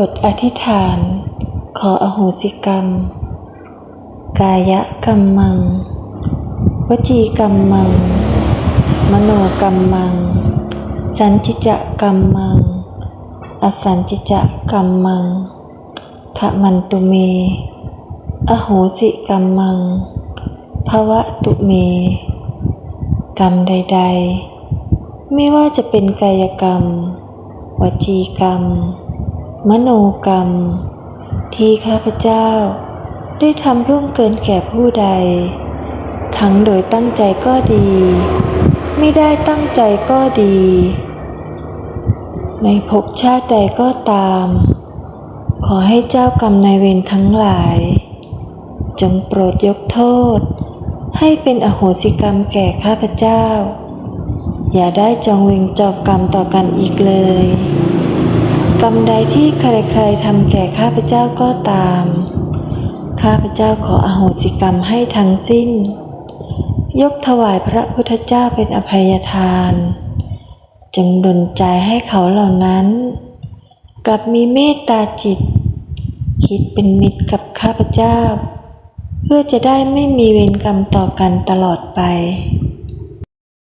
บทอธิษฐาน ขออโหสิกรรม กายกรรมมัง วจีกรรมมัง มโนกรรมมัง สัญจิจะกรรมมัง อสัญจิจะกรรมมังขะมันตุเม อโหสิกรรมังภวะตุเม กรรมใด ๆ ไม่ว่าจะเป็นกายกรรม วจีกรรม มโนกรรม ที่ข้าพเจ้า ได้ทำร่วงเกินแก่ผู้ใด ทั้งโดยตั้งใจก็ดี ไม่ได้ตั้งใจก็ดี ในภพชาติใดก็ตาม ขอให้เจ้ากรรมนายเวรทั้งหลาย จงโปรดยกโทษ ให้เป็นอโหสิกรรมแก่ข้าพเจ้า อย่าได้จองเวรจองกรรมต่อกันอีกเลย กรรมใดที่ใครๆทำแก่ข้าพเจ้าก็ตาม ข้าพเจ้าขออโหสิกรรมให้ทั้งสิ้น ยกถวายพระพุทธเจ้าเป็นอภัยทาน จงดลใจให้เขาเหล่านั้น กลับมีเมตตาจิต คิดเป็นมิตรกับข้าพเจ้า เพื่อจะได้ไม่มีเวรกรรมต่อกันตลอดไป